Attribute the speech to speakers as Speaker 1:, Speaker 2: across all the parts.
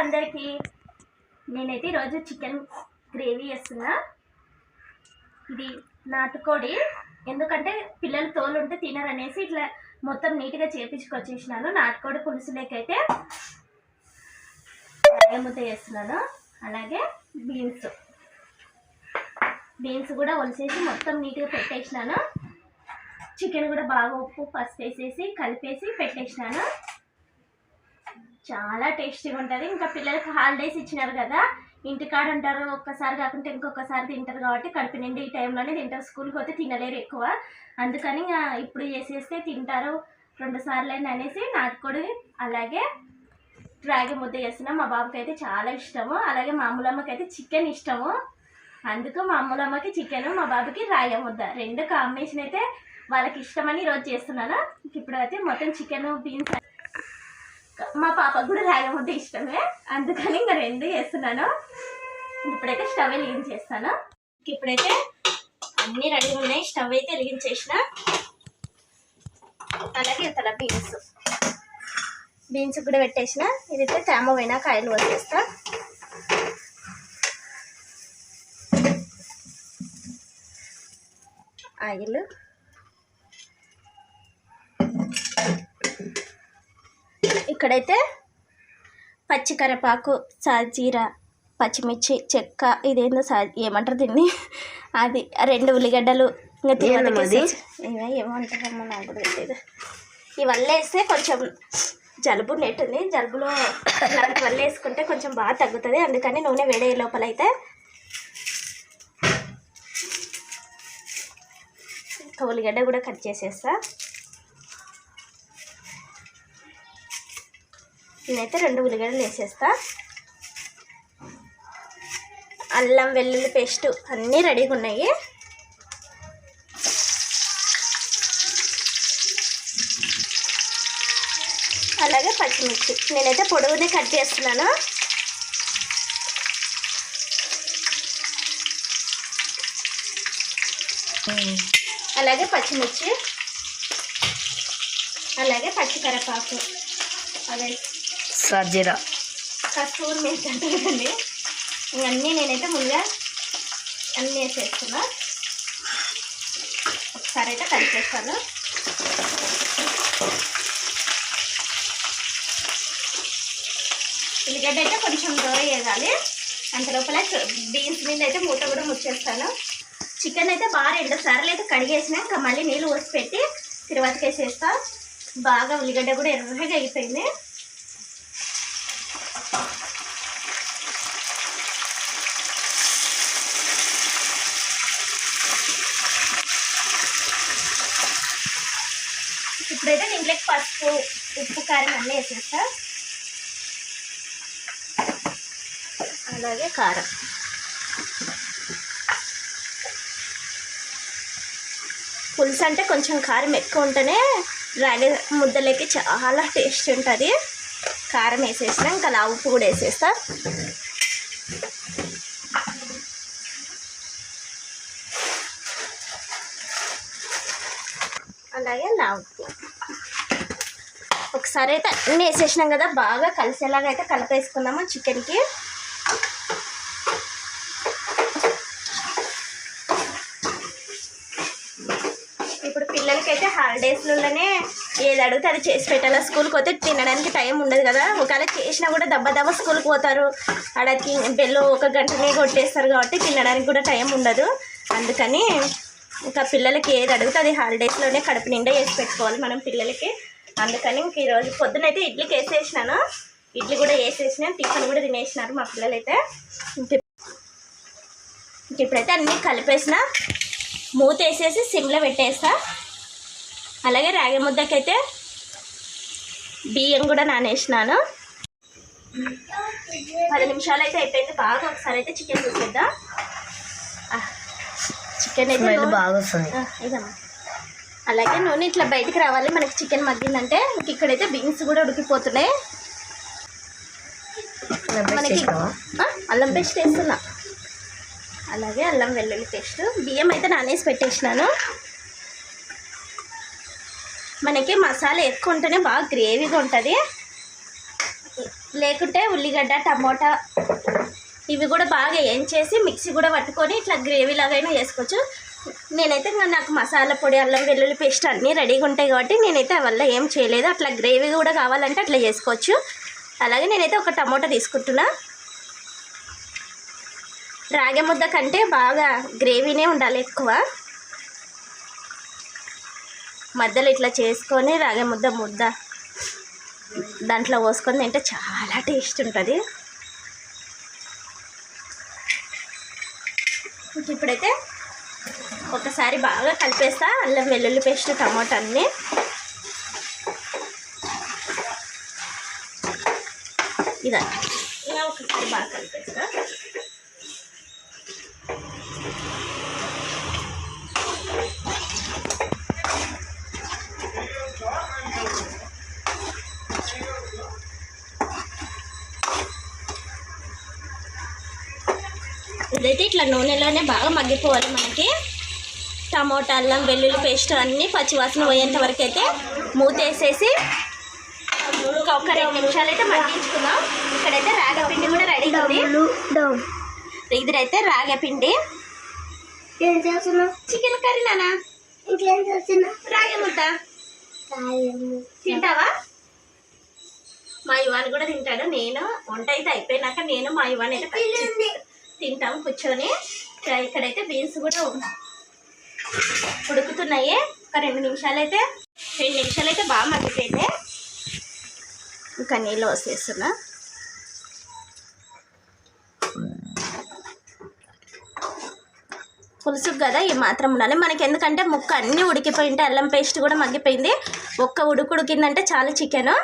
Speaker 1: అందరికీ నేనైతే ఈరోజు చికెన్ గ్రేవీ చేస్తున్నా. ఇది నాటుకోడి. ఎందుకంటే పిల్లలు తోలు ఉంటే తినరనేసి ఇట్లా మొత్తం నీట్గా చేపించుకొచ్చేసినాను. నాటుకోడి పులుసులకైతే ముద్ద చేస్తున్నాను. అలాగే బీన్స్. బీన్స్ కూడా ఒలిసేసి మొత్తం నీట్గా పెట్టేసినాను. చికెన్ కూడా బాగా ఉప్పు పసుపు వేసేసి కలిపేసి పెట్టేసినాను. చాలా టేస్టీగా ఉంటుంది. ఇంకా పిల్లలకి హాలిడేస్ ఇచ్చినారు కదా ఇంటికాడ ఉంటారు ఒక్కసారి కాకుండా ఇంకొకసారి తింటారు కాబట్టి కడుపు నిండి ఈ టైంలోనే తింటారు. స్కూల్కి పోతే తినలేరు ఎక్కువ. అందుకని ఇంకా ఇప్పుడు చేసేస్తే తింటారు. రెండు సార్లు అయినా అనేసి నాటుకోడి అలాగే రాగి ముద్ద చేస్తున్నాం. మా బాబుకి అయితే చాలా ఇష్టము. అలాగే మా అమ్ములమ్మకి అయితే చికెన్ ఇష్టము. అందుకు మా అమ్ములమ్మకి చికెన్ మా బాబుకి రాగి ముద్ద. రెండు కాంబినేషన్ అయితే వాళ్ళకి ఇష్టమని ఈరోజు చేస్తున్నాను. ఇప్పుడు అయితే మొత్తం చికెన్ బీన్స్ మా పాపకు కూడా రాగి ముద్ద ఇష్టమే. అందుకని ఇంకా రెండు చేస్తున్నాను. ఇప్పుడైతే స్టవ్ వెలిగించేస్తాను ఇప్పుడైతే అన్నీ రెడీ ఉన్నాయి. స్టవ్ అయితే వెలిగించేసిన. అలాగే ఇతర బీన్స్. బీన్స్ కూడా పెట్టేసిన. ఇదైతే తేమ పోయినా కాయలు వచ్చేస్తా. ఆయిల్. ఇక్కడైతే పచ్చికరపాకు సాజీర పచ్చిమిర్చి చెక్క ఇదేందో సా ఏమంటారు దీన్ని? అది రెండు ఉల్లిగడ్డలు ఇంకా? తినడానికి ఏమంటారమ్మా నాకు తెలియదు ఇవన్నీ వేస్తే కొంచెం జలుబు నెట్టుంది జలుబులో ఇలాంటి వల్ల వేసుకుంటే కొంచెం బాగా తగ్గుతుంది. అందుకని నూనె వేడే లోపల అయితే ఇంకా ఉల్లిగడ్డ కూడా కట్ చేసేస్తా. నేనైతే రెండు ఉల్లిగడ్డలు వేసేస్తా. అల్లం వెల్లుల్లి పేస్ట్ అన్నీ రెడీగా ఉన్నాయి. అలాగే పచ్చిమిర్చి. నేనైతే పొడవునే కట్ చేస్తున్నాను. అలాగే పచ్చిమిర్చి. అలాగే పచ్చికరపాకు. అదే
Speaker 2: సర్జీరా
Speaker 1: కస్తూరి అంటారు కదండి ఇవన్నీ నేనైతే ముందుగా అన్నీ వేసేస్తున్నా. ఒకసారి అయితే కలిపేస్తాను ఉల్లిగడ్డ అయితే కొంచెం దూరం వేయాలి. అంత లోపల బీన్స్ మీద అయితే మూత కూడా ముచ్చేస్తాను. చికెన్ అయితే బాగా రెండు సార్లు అయితే కడిగేసిన మళ్ళీ నీళ్ళు పోసి పెట్టి తిరువాతకి బాగా ఉల్లిగడ్డ కూడా ఎర్రగా అయిపోయింది. ఇప్పుడైతే దీంట్లోకి పసుపు ఉప్పు కారం అన్నీ వేసేస్తా అలాగే కారం. పులుసు అంటే కొంచెం కారం ఎక్కువ ఉంటేనే రాగి ముద్దలకి చాలా టేస్ట్ ఉంటుంది. కారం వేసేసిన ఇంకా అలా ఉప్పు కూడా వేసేస్తా. అలాగే లా ఉప్పు ఒకసారి అయితే అన్నీ వేసేసినాం కదా బాగా కలిసేలాగా అయితే కలిపేసుకుందాము చికెన్కి. ఇప్పుడు పిల్లలకైతే హాలిడేస్లోనే ఏది అడిగితే అది చేసి పెట్టాలా. స్కూల్కి పోతే తినడానికి టైం ఉండదు కదా. ఒకవేళ చేసినా కూడా దెబ్బ దెబ్బ స్కూల్కి పోతారు. ఆడకి బెల్లు ఒక గంటనే కొట్టేస్తారు కాబట్టి తినడానికి కూడా టైం ఉండదు. అందుకని ఇంకా పిల్లలకి ఏది అడిగితే అది హాలిడేస్లోనే కడుపు నిండా వేసి పెట్టుకోవాలి మనం పిల్లలకి. అందుకని ఇంక ఈరోజు పొద్దునైతే ఇడ్లీకి వేసేసినాను ఇడ్లీ కూడా వేసేసిన టిఫిన్ కూడా తినేసినారు మా పిల్లలైతే. ఇంక ఇప్పుడైతే అన్నీ కలిపేసిన. మూత వేసేసి సిమ్లో పెట్టేస్తా. అలాగే రాగి ముద్దకైతే బియ్యం కూడా నానేసినాను. పది నిమిషాలు అయితే అయిపోయింది. బాగా ఒకసారి అయితే చికెన్ చూసేద్దాం. చికెన్ అయితే
Speaker 2: బాగా వస్తుంది.
Speaker 1: ఇదమ్మా. అలాగే నూనె ఇట్లా బయటికి రావాలి. మనకి చికెన్ మగ్గిందంటే ఇంక ఇక్కడైతే బీన్స్ కూడా ఉడికిపోతున్నాయి. మనకి అల్లం పేస్ట్ వేస్తున్నా అలాగే అల్లం వెల్లుల్లి పేస్ట్. బియ్యం అయితే నానేసి పెట్టేసినాను. మనకి మసాలా ఎక్కువ ఉంటేనే బాగా గ్రేవీగా ఉంటుంది. లేకుంటే ఉల్లిగడ్డ టమోటా ఇవి కూడా బాగా వేయించేసి మిక్సీ కూడా పట్టుకొని ఇట్లా గ్రేవీ లాగైనా చేసుకోవచ్చు నేనైతే ఇంకా నాకు మసాలా పొడి అల్లం వెల్లుల్లి పేస్ట్ అన్నీ రెడీగా ఉంటాయి కాబట్టి నేనైతే వల్ల ఏం చేయలేదు. అట్లా గ్రేవీ కూడా కావాలంటే అట్లా చేసుకోవచ్చు. అలాగే నేనైతే ఒక టమోటా తీసుకుంటున్నా. రాగి ముద్ద కంటే బాగా గ్రేవీనే ఉండాలి ఎక్కువ. మధ్యలో ఇట్లా చేసుకొని రాగి ముద్ద ముద్ద దాంట్లో పోసుకొని తింటే చాలా టేస్ట్ ఉంటుంది. ఇప్పుడైతే ఒకసారి బాగా కలిపేస్తా. అల్లం వెల్లుల్లి పేస్ట్ టమాటా అన్నీ. ఇదా. ఇలా ఒకసారి బాగా కలిపేస్తా. ఇదైతే ఇట్లా నూనెలోనే బాగా మగ్గిపోవాలి మనకి. టమోటా అల్లం వెల్లుల్లి పేస్ట్ అన్నీ పచ్చివాసన పోయేంత వరకు అయితే మూత వేసేసి ఇంకా ఒక రెండు నిమిషాలు అయితే మగ్గించుకుందాం. ఇక్కడైతే రాగపిండి కూడా రెడీ ఉంది. ఇదైతే రాగపిండి
Speaker 2: ఏం చేస్తున్నావు?
Speaker 1: చికెన్ కర్రీ నానా?
Speaker 2: ఇంకేం చేస్తున్నావు?
Speaker 1: రాగి ముద్ద. తింటావా? మా యువాన్ కూడా తింటాడు. నేను వంట అయితే అయిపోయినాక నేను మా యువాన్ అయితే తింటాం కూర్చొని. ఇక్కడైతే బీన్స్ కూడా ఉడుకుతున్నాయి. ఒక రెండు నిమిషాలు అయితే రెండు నిమిషాలు అయితే బాగా మగ్గిపోయితే ఇంకా నీళ్ళు వసేస్తున్నా పులుసు కదా ఈ మాత్రం ఉండాలి. మనకి ఎందుకంటే ముక్క అన్నీ ఉడికిపోయింటే అల్లం పేస్ట్ కూడా మగ్గిపోయింది. ఒక్క ఉడుకు ఉడికిందంటే చాలా చికెన్.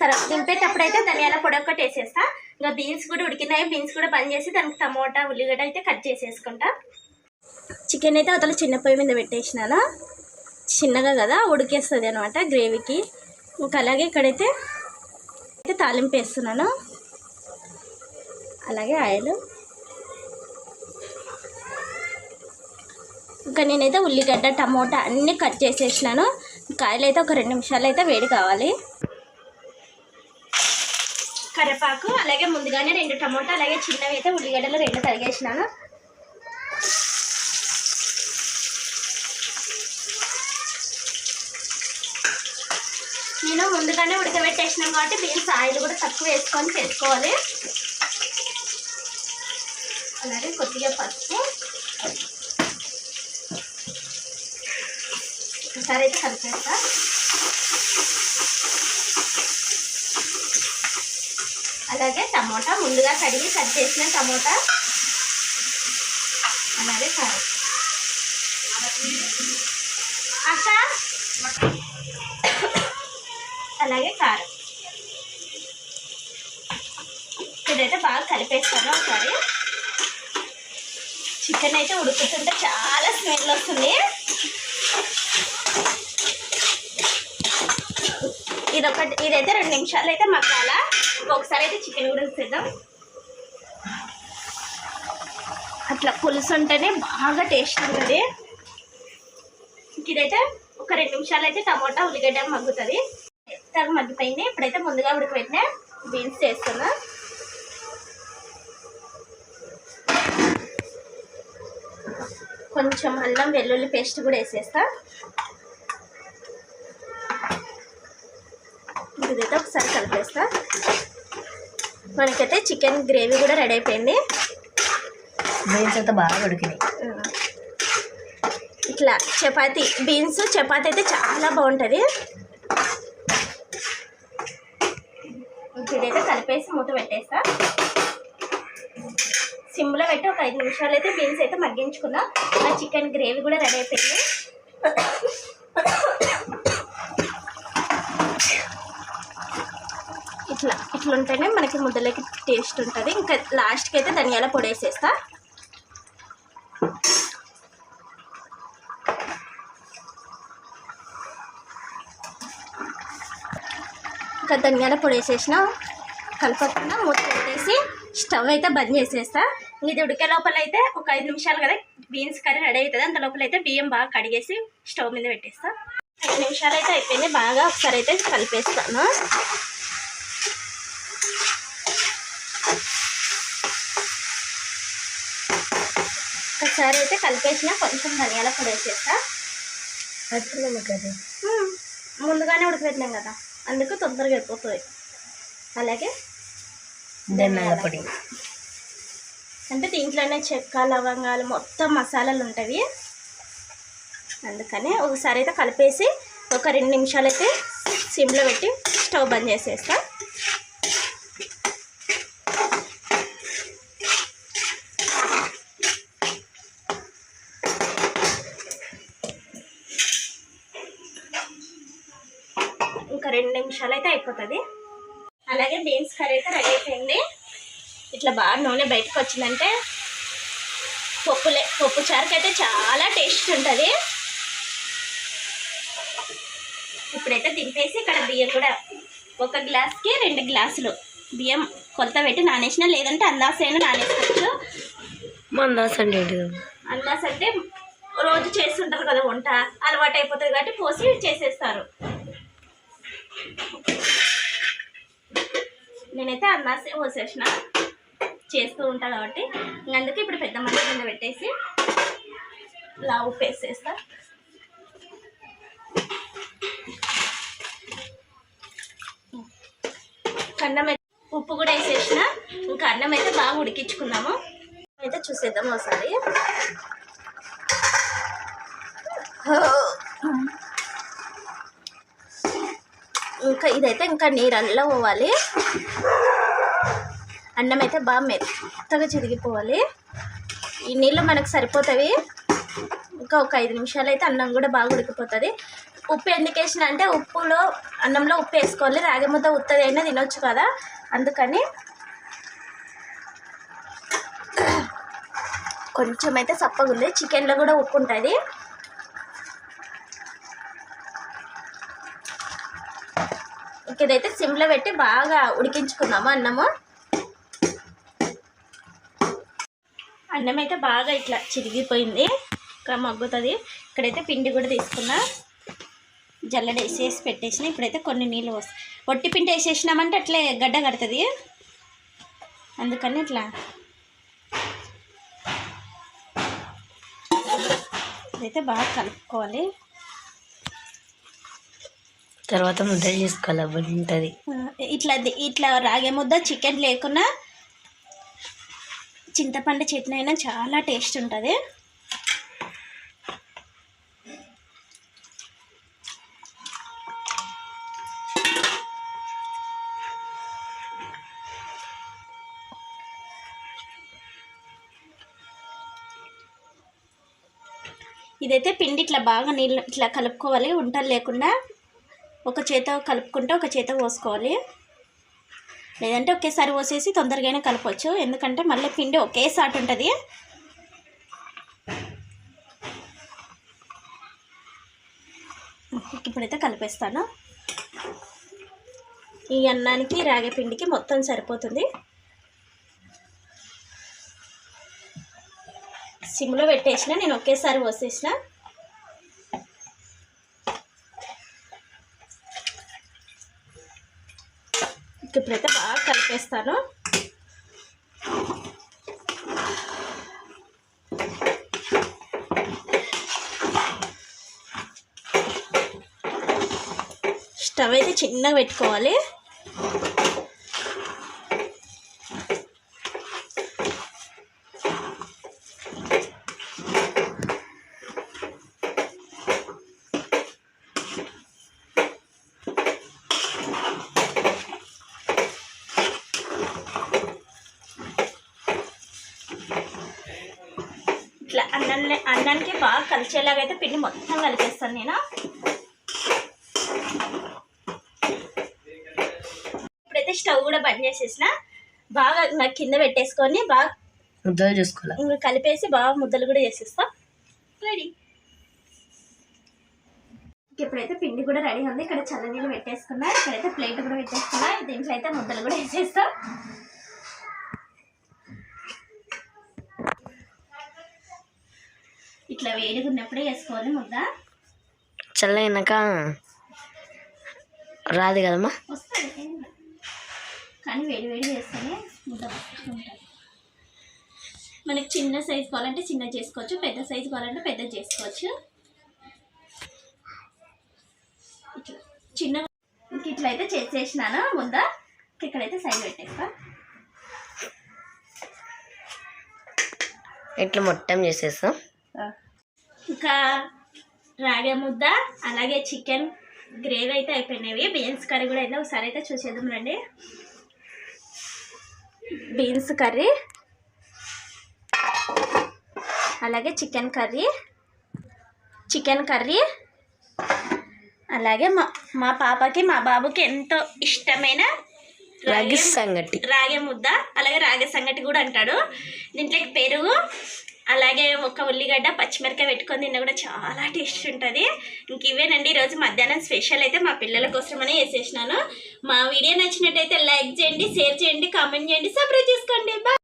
Speaker 1: తర్వాత దింపేటప్పుడు అయితే ధనియాల పొడి ఒక్కటి వేసేస్తా ఇంకా బీన్స్ కూడా ఉడికినాయి. బీన్స్ కూడా బంద్ చేసి దానికి టమోటా ఉల్లిగడ్డ అయితే కట్ చేసేసుకుంటా. చికెన్ అయితే అవతల చిన్న పొయ్యి మీద పెట్టేసినాను? చిన్నగా కదా ఉడికేస్తుంది అనమాట గ్రేవీకి. ఇంకా అలాగే ఇక్కడైతే అయితే తాలింపు వేస్తున్నాను. అలాగే ఆయిల్. ఇంకా నేనైతే ఉల్లిగడ్డ టమోటా అన్నీ కట్ చేసేసినాను. కాయలు అయితే ఒక రెండు నిమిషాలు అయితే వేడి కావాలి. కరివేపాకు అలాగే ముందుగానే రెండు టమోటా అలాగే చిన్నవి అయితే ఉల్లిగడ్డలు రెండు తరిగేసినాను. నేను ముందుగానే ఉడకబెట్టేసినాం కాబట్టి బీన్స్ ఆయిల్ కూడా తక్కువ వేసుకొని చేసుకోవాలి అలాగే కొద్దిగా పసుపు. ఒకసారి అయితే కలిపేస్తా. అలాగే టమోటా ముందుగా కడిగి కట్ చేసిన టమోటా. అలాగే కారం. అక్క అలాగే కారం. ఇదైతే బాగా కలిపేస్తాను ఒకసారి. చికెన్ అయితే ఉడుకుతుంటే చాలా స్మెల్ వస్తుంది. ఇదొకటి ఇదైతే రెండు నిమిషాలు అయితే మసాలా ఒకసారి అయితే చికెన్ కూడా వేసేద్దాం అట్లా పులుసు ఉంటేనే బాగా టేస్ట్ ఉంటుంది. ఇదైతే ఒక రెండు నిమిషాలు అయితే టమోటా ఉల్లిగడ్డ మగ్గుతుంది. తగ్గ మగ్గిపోయింది. ఇప్పుడైతే ముందుగా ఉడకబెట్టిన బీన్స్ చేస్తున్నా కొంచెం అల్లం వెల్లుల్లి పేస్ట్ కూడా వేసేస్తా. ఇదైతే ఒకసారి కలిపేస్తా. మనకైతే చికెన్ గ్రేవీ కూడా రెడీ అయిపోయింది.
Speaker 2: బీన్స్ అయితే బాగా ఉడికినాయి.
Speaker 1: ఇట్లా చపాతి బీన్స్ చపాతి అయితే చాలా బాగుంటుంది. ఇదైతే కలిపేసి మూత పెట్టేస్తా. సిమ్లో పెట్టి ఒక ఐదు నిమిషాలు అయితే బీన్స్ అయితే మగ్గించుకున్నా. నా చికెన్ గ్రేవీ కూడా రెడీ అయిపోయింది. ఇట్లా ఇట్లా ఉంటేనే మనకి ముద్దలకి టేస్ట్ ఉంటుంది. ఇంకా లాస్ట్కి అయితే ధనియాల పొడి వేసేస్తా. ఇంకా ధనియాల పొడి వేసేసిన కలపకుండా మూత పెట్టేసి స్టవ్ అయితే బంద్ చేసేస్తా. ఇది ఉడికే లోపల అయితే ఒక ఐదు నిమిషాలు కదా బీన్స్ కర్రీ రెడీ అవుతుంది. అంత లోపల అయితే బియ్యం బాగా కడిగేసి స్టవ్ మీద పెట్టేస్తా. ఐదు నిమిషాలు అయితే అయిపోయింది. బాగా ఒకసారి అయితే కలిపేస్తాను. ఒకసారి అయితే కలిపేసిన కొంచెం ధనియాల పొడి వేసేస్తా. ముందుగానే ఉడకబెట్టినాం కదా అందుకు తొందరగా అయిపోతుంది అలాగే
Speaker 2: ధనియాల పొడి.
Speaker 1: అంటే దీంట్లోనే చెక్క లవంగాలు మొత్తం మసాలాలు ఉంటాయి. అందుకని ఒకసారి అయితే కలిపేసి ఒక రెండు నిమిషాలు అయితే సిమ్లో పెట్టి స్టవ్ బంద్ చేసేస్తా. నిమిషాలు అయితే అయిపోతుంది. అలాగే బీన్స్ కర్రీ అయితే రెడీ అయిపోయింది. ఇట్లా బాగా నూనె బయటకు వచ్చిందంటే పప్పులే పప్పు చారుకి అయితే చాలా టేస్ట్ ఉంటుంది. ఇప్పుడైతే దింపేసి ఇక్కడ బియ్యం కూడా ఒక గ్లాస్కి రెండు గ్లాసులు బియ్యం కొలత పెట్టి నానేసిన లేదంటే అందాసైనా నానేసుకోవచ్చు.
Speaker 2: మందాస్ అంటే
Speaker 1: అందాస్ అంటే రోజు చేస్తుంటారు కదా వంట అలవాటు అయిపోతుంది కాబట్టి పోసి చేసేస్తారు. నేనైతే అందాసే పోసేసిన చేస్తూ ఉంటా కాబట్టి అందుకే ఇప్పుడు పెద్ద మంది కింద పెట్టేసి ఇలా ఉప్పు వేసేస్తా అన్నం అయితే ఉప్పు కూడా వేసేసిన. ఇంకా అన్నం అయితే బాగా ఉడికించుకున్నాము. అయితే చూసేద్దాం ఒకసారి. ఇంకా ఇదైతే ఇంకా నీరల్లో పోవాలి. అన్నం అయితే బాగా మెత్తగా చిరిగిపోవాలి. ఈ నీళ్ళు మనకు సరిపోతాయి. ఇంకా ఒక ఐదు నిమిషాలు అయితే అన్నం కూడా బాగా ఉడికిపోతుంది. ఉప్పు ఎందుకు వేసిన అంటే ఉప్పులో అన్నంలో ఉప్పు వేసుకోవాలి. రాగి ముద్ద ఉత్తది అయినా తినొచ్చు కదా. అందుకని కొంచెం అయితే సప్పగా ఉంది. చికెన్లో కూడా ఉప్పు ఉంటుంది. ఇదైతే సిమ్లో పెట్టి బాగా ఉడికించుకున్నాము అన్నము. అన్నం అయితే బాగా ఇట్లా చిరిగిపోయింది. ఇంకా మగ్గుతుంది. ఇక్కడైతే పిండి కూడా తీసుకున్నా. జల్లెడ వేసేసి పెట్టేసిన. ఇప్పుడైతే కొన్ని నీళ్ళు పోస్తాయి ఒట్టి పిండి వేసేసినామంటే అట్లే గడ్డ కడుతుంది. అందుకని ఇట్లా. ఇదైతే బాగా కలుపుకోవాలి.
Speaker 2: తర్వాత ముద్ద చేసుకోవాలి?
Speaker 1: ఉంటుంది ఇట్లా ఇట్లా రాగే ముద్ద చికెన్ లేకున్నా చింతపండు చట్నీ అయినా చాలా టేస్ట్ ఉంటుంది. ఇదైతే పిండి ఇట్లా బాగా నీళ్ళు ఇట్లా కలుపుకోవాలి. వంటలు లేకుండా ఒక చేత కలుపుకుంటే ఒక చేత పోసుకోవాలి. లేదంటే ఒకేసారి పోసేసి తొందరగానే కలపవచ్చు ఎందుకంటే మళ్ళీ పిండి ఒకేసారి ఉంటుంది. ఇప్పుడైతే కలిపేస్తాను. ఈ అన్నానికి రాగి పిండికి మొత్తం సరిపోతుంది. సిమ్లో పెట్టేసిన నేను ఒకేసారి పోసేసిన. ఇప్పుడైతే బాగా కలిపేస్తాను. స్టవ్ అయితే చిన్నగా పెట్టుకోవాలి ఇట్లా అన్నాన్ని అన్నానికి బాగా కలిసేలాగా అయితే పిండి మొత్తం కలిపేస్తాను నేను. ఇప్పుడైతే స్టవ్ కూడా బంద్ చేసేసిన. బాగా కింద పెట్టేసుకొని బాగా
Speaker 2: ముద్దలు చేసుకోవాలి?
Speaker 1: ఇంకా కలిపేసి బాగా ముద్దలు కూడా చేసేస్తా. రెడీ. ఇప్పుడైతే పిండి కూడా రెడీ ఉంది. ఇక్కడ చల్లనీళ్ళు పెట్టేసుకున్నా. ఇక్కడైతే ప్లేట్ కూడా పెట్టేసుకున్నా. దీంట్లో అయితే ముద్దలు కూడా వేసేస్తా. ఇట్లా వేడిగా ఉన్నప్పుడే వేసుకోవాలి ముద్ద.
Speaker 2: చల్లైనాక రాదు కదమ్మా.
Speaker 1: వస్తుంది. కానీ వేడి వేడి చేస్తేనే ముద్ద మనకి చిన్న సైజ్ కావాలంటే చిన్న చేసుకోవచ్చు పెద్ద సైజ్ కావాలంటే పెద్ద చేసుకోవచ్చు. ఇట్లా చిన్న ఇంక ఇట్లా అయితే చేసేసినాను ముందా ఇంక ఇక్కడైతే సైడ్ పెట్టేస్తా.
Speaker 2: ఇట్లా మొత్తం చేసేస్తాం.
Speaker 1: ఇంకా రాగే ముద్ద అలాగే చికెన్ గ్రేవీ అయితే అయిపోయినవి. బీన్స్ కర్రీ కూడా అయితే ఒకసారి అయితే చూసేద్దాం రండి. బీన్స్ కర్రీ అలాగే చికెన్ కర్రీ చికెన్ కర్రీ అలాగే మా మా పాపకి మా బాబుకి ఎంతో ఇష్టమైన
Speaker 2: రాగి సంగటి.
Speaker 1: రాగి ముద్ద అలాగే రాగి సంగటి కూడా అంటాడు. దీంట్లోకి పెరుగు అలాగే ఒక ఉల్లిగడ్డ పచ్చిమిరకాయ పెట్టుకొని తిన్న కూడా చాలా టేస్ట్ ఉంటుంది. ఇంక ఇవేనండి ఈరోజు మధ్యాహ్నం స్పెషల్ అయితే మా పిల్లల కోసమనే వేసేసినాను మా వీడియో నచ్చినట్టయితే లైక్ చేయండి షేర్ చేయండి కామెంట్ చేయండి సబ్స్క్రైబ్ చేసుకోండి. బాయ్